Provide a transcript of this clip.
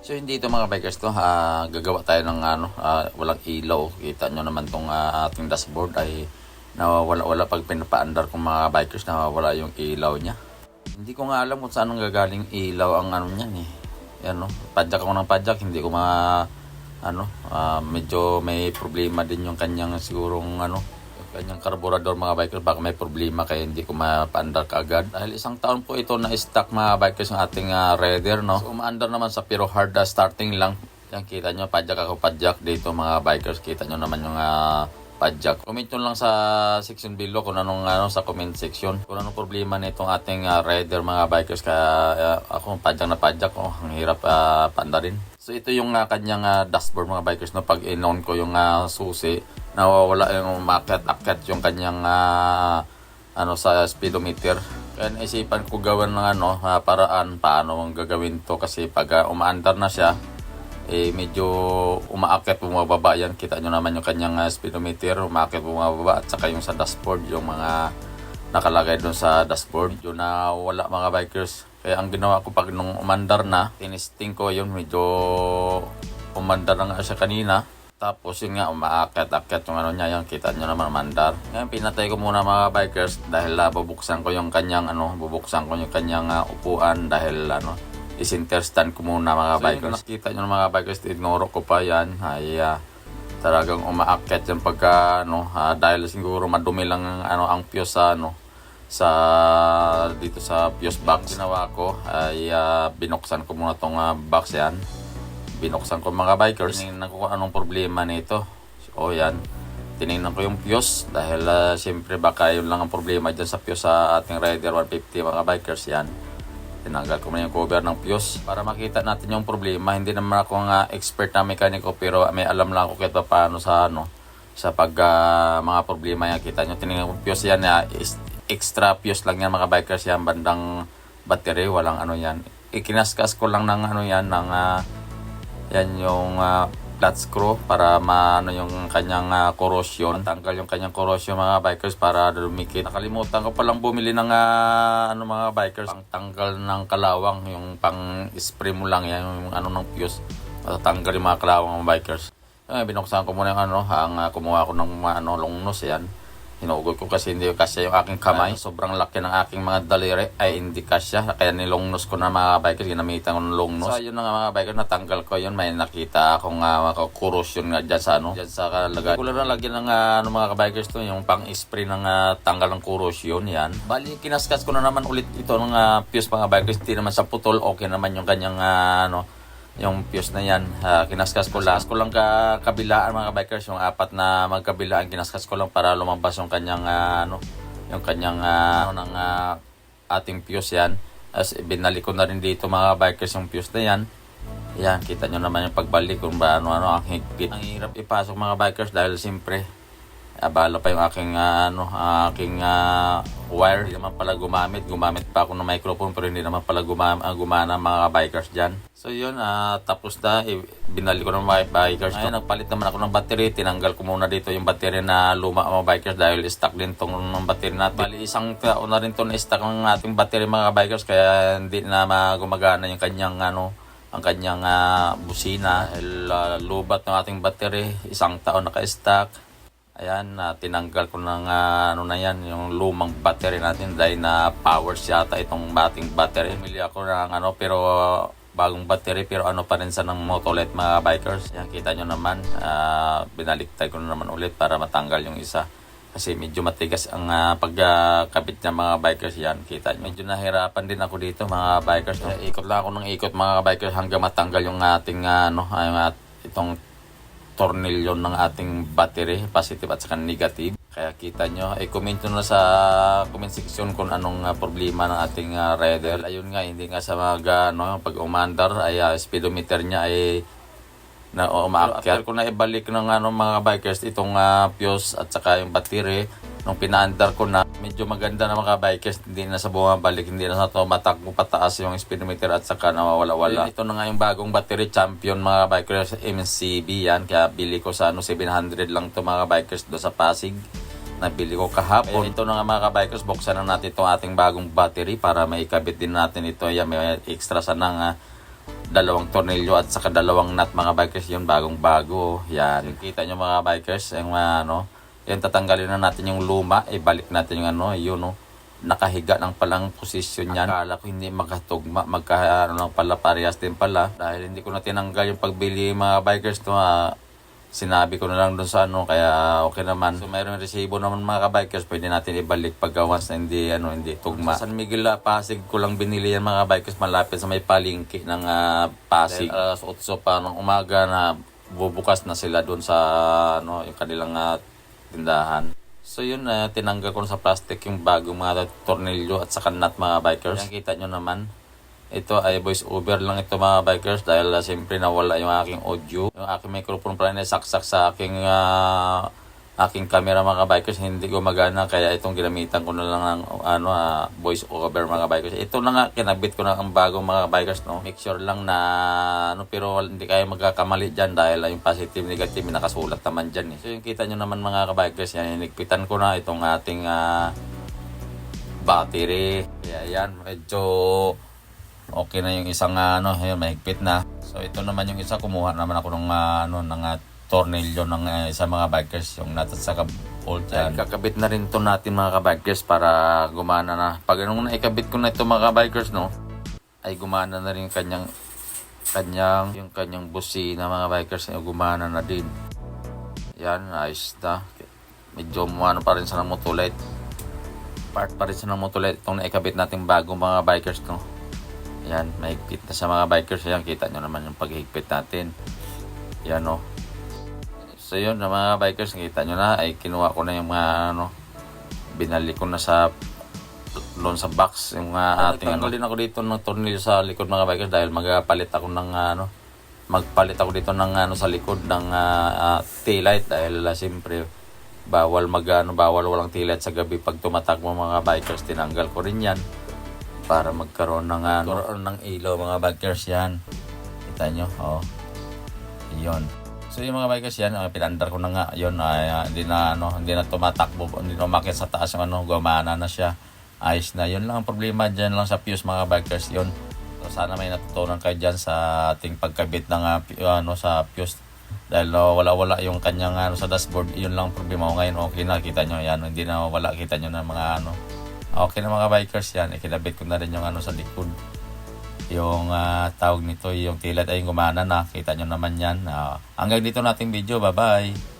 So hindi ito mga bikers to, ah, gagawa tayo ng ano, ah, walang ilaw. Kita nyo naman tong ah, ating dashboard ay nawawala-wala pag pinapaandar kong mga bikers nawawala yung ilaw niya. Hindi ko nga alam kung saan gagaling ilaw ang ano niyan eh. Yan no, padyak ako ng padyak, hindi ko ma ano, ah, medyo may problema din yung kanyang sigurong ano, kanyang karburador mga bikers baka may problema kaya hindi ko mapaandar kaagad dahil isang taon po ito na stock mga bikers yung ating uh, Raider no? So, umaandar naman sa pero hard ah, starting lang. Yan kita nyo padyak ako padyak dito mga bikers. Kita nyo naman yung uh, padyak. Comment nyo lang sa section below kung anong ano sa comment section. Kung anong problema nitong ating uh, Raider mga bikers kaya uh, ako padyak na padyak. Oh, ang hirap uh, paandarin So ito yung uh, kanyang uh, dashboard mga bikers no? Pag in-on ko yung uh, susi nawawala yung umakyat-akyat yung kanyang uh, ano sa speedometer. Kaya naisipan ko gawin ng ano uh, paraan paano ang gagawin to kasi pag uh, umaandar na siya eh medyo umaakyat bumababa yan. Kita nyo naman yung kanyang uh, speedometer umaakyat bumababa. At saka yung sa dashboard yung mga nakalagay doon sa dashboard. Medyo na wala mga bikers. Kaya ang ginawa ko pag nung umandar na tinisting ko yun medyo umandar na nga siya kanina tapos yun nga umaakyat-akyat yung ano niya yung kita nyo naman umandar ngayon pinatay ko muna mga bikers dahil uh, bubuksan ko yung kanyang ano bubuksan ko yung kanyang uh, upuan dahil ano isinterstand ko muna mga so, bikers. Nakita nyo mga bikers ignoro ko pa yan. Ay uh, talagang umaakyat yan pagka ano uh, dahil siguro madumi lang ang, ano ang fuse sa ano sa dito sa fuse box ginawa ko. Ay uh, binuksan ko muna tong uh, box yan binuksan ko mga bikers. Tinignan ko kung anong problema nito. O yan. Tinignan ko yung fuse dahil uh, siyempre baka yun lang ang problema dyan sa fuse sa ating Rider 150 mga bikers. Yan. Tinanggal ko na yung cover ng fuse para makita natin yung problema hindi naman ako nga expert na mekaniko pero may alam lang ako kahit pa paano sa ano sa pag uh, mga problema yan. Kita nyo tinignan ko fuse yan uh, extra fuse lang yan mga bikers. Yan bandang battery walang ano yan. Ikinaskas ko lang ng ano yan ng uh, yan yung uh, flat screw para maano yung kanyang uh, corrosion. Tanggal yung kanyang corrosion mga bikers para lumikit. Nakalimutan ko palang bumili ng uh, ano mga bikers pang tanggal ng kalawang yung pang spray mo lang yan yung ano ng fuse. Matatanggal yung mga kalawang mga bikers. Eh, binuksan ko muna yung ano, ang uh, kumuha ko ng ano, long nose yan. Hinugod ko kasi hindi kasi yung aking kamay. Sobrang laki ng aking mga daliri ay hindi kasya. Kaya nilongnos ko na mga bikers. Ginamitan ko ng long nose. So yun na nga mga bikers. Natanggal ko yun. May nakita akong uh, corrosion nga dyan sa ano. Dyan sa kalagay. Kulang na lagyan ng uh, ano, mga bikers to. Yung pang spray ng uh, tanggal ng corrosion. Yan. Bali kinaskas ko na naman ulit ito ng uh, fuse mga bikers. Hindi naman sa putol. Okay naman yung kanyang uh, ano yung fuse na yan. Uh, kinaskas ko lang. ko lang ka kabilaan mga bikers. Yung apat na magkabilaan kinaskas ko lang para lumabas yung kanyang uh, ano yung kanyang uh, ano, ng uh, ating fuse yan. As binalik ko na rin dito mga bikers yung fuse na yan. Yan, kita nyo naman yung pagbalik kung ba ano, ano ang higpit. Ang hirap ipasok mga bikers dahil siyempre abala pa yung aking uh, ano aking uh, wire. Hindi naman pala gumamit. Gumamit pa ako ng microphone pero hindi naman pala gumana, uh, gumana mga bikers dyan. So yun uh, tapos na. Binalik ko ng mga bikers. Ayun, nagpalit naman ako ng battery. Tinanggal ko muna dito yung battery na luma mga bikers dahil stock din tong ng battery natin. Bali isang taon na rin to na stock ng ating battery mga bikers. Kaya hindi na gumagana yung kanyang ano ang kanyang uh, busina. Dahil uh, lubat ng ating battery. Isang taon naka-stock Ayan, uh, tinanggal ko ng uh, ano na yan, yung lumang battery natin dahil na powers yata itong bating battery. Pumili ako ng ano, pero bagong battery pero ano pa rin sa ng motolet mga bikers. Yan, kita nyo naman, uh, binaliktay ko na naman ulit para matanggal yung isa. Kasi medyo matigas ang uh, pagkabit uh, ng mga bikers yan. Kita nyo. Medyo nahirapan din ako dito mga bikers. No? Ikot lang ako ng ikot mga bikers hanggang matanggal yung ating uh, ano, uh, itong tornilyo ng ating battery, positive at saka negative. Kaya kita nyo, ay comment nyo na sa comment section kung anong uh, problema ng ating uh, rider. Ayun nga, hindi nga sa mga ano, pag umandar ay uh, speedometer niya ay na umaakyat. Kung na ibalik ng ano, mga bikers itong uh, fuse at saka yung battery, nung pinaandar ko na, medyo maganda na mga bikers, hindi na sa bumabalik, hindi na sa tumatakbo pataas yung speedometer at saka nawawala-wala. Ito na nga yung bagong battery champion mga bikers, MCB yan, kaya bili ko sa ano, 700 lang to mga bikers do sa Pasig. Nabili ko kahapon. Ito na nga mga bikers, buksan na natin itong ating bagong battery para maikabit din natin ito. Yan, may extra sana nga dalawang tornilyo at saka dalawang nut mga bikers. Yun bagong bago. Yan kita nyo mga bikers yung mga ano yan tatanggalin na natin yung luma ibalik natin yung ano yun no nakahiga ng palang posisyon yan akala ko hindi magkatugma magka ano pala parehas din pala. Dahil hindi ko na tinanggal yung pagbili mga bikers to ah, sinabi ko na lang doon sa ano kaya okay naman so mayroong resibo naman mga kabikers pwede natin ibalik pag once na hindi ano hindi tugma Sa San Miguel ah, Pasig ko lang binili yan mga bikers malapit sa may palengke ng ah, Pasig alas 8 pa ng umaga na bubukas na sila doon sa ano yung kanilang ah, tindahan So yun, na tinanggal ko sa plastic yung bagong mga tornilyo at saka nut mga bikers. Yan kita nyo naman. Ito ay voice over lang ito mga bikers dahil uh, siyempre nawala yung aking audio. Yung aking microphone pala na saksak sa aking ah, aking camera mga bikers hindi gumagana kaya itong ginamitan ko na lang ng ano ah, voice over mga bikers. Ito na nga kinabit ko na ang bagong mga bikers no. Make sure lang na ano pero hindi kayo magkakamali diyan dahil ah, yung positive negative nakasulat naman diyan eh. So yung kita nyo naman mga bikers yan hinigpitan ko na itong ating ah, battery. Kaya yan medyo okay na yung isang ah, ano, yun, mahigpit na. So ito naman yung isa, kumuha naman ako ng ah, ano, ng ah, tornilyo ng uh, isa mga bikers, yung nut at saka bolt yan. Kakabit na rin to natin mga kabikers para gumana na. Pag nung naikabit ko na ito mga kabikers, no, ay gumana na rin kanyang kanyang yung kanyang busina mga bikers ay gumana na din. Yan, ayos na. Medyo ano pa rin sa ng. Part pa rin sa ng motolet itong naikabit nating bago mga bikers, no. Yan, mahigpit na sa mga bikers. Yan, kita nyo naman yung paghigpit natin. Yan, o. So, yun, na mga bikers, kita nyo na, ay kinuha ko na yung mga, ano, binalik ko na sa doon sa box yung uh, ating ano. din ako dito ng tornilyo sa likod mga bikers dahil magpalit ako ng ano magpalit ako dito ng ano sa likod ng ah, ah, tail light dahil uh, siyempre bawal mag ano, bawal walang tail light sa gabi pag tumatakbo mga bikers tinanggal ko rin yan para magkaroon ng ano, magkaroon ng ilaw mga bikers yan. Kita nyo, oh. Yun. So yung mga bikers yan, uh, pinandar ko na nga, yun, ay, ah, hindi na, ano, hindi na tumatakbo, hindi na umakit sa taas yung ano, gumana na siya. Ayos na. Yun lang ang problema dyan lang sa fuse mga bikers, yun. So sana may natutunan kayo dyan sa ating pagkabit ng pi- ano, sa fuse. Dahil no, wala-wala yung kanyang ano, sa dashboard, yun lang ang problema ko ngayon. Okay na, kita nyo yan. Hindi na wala, kita nyo na mga ano, Okay na mga bikers yan. Ikinabit ko na rin yung ano sa likod. Yung ah, tawag nito, yung tilat ay gumana na. Kita nyo naman yan. Ah, hanggang dito nating video. Bye-bye.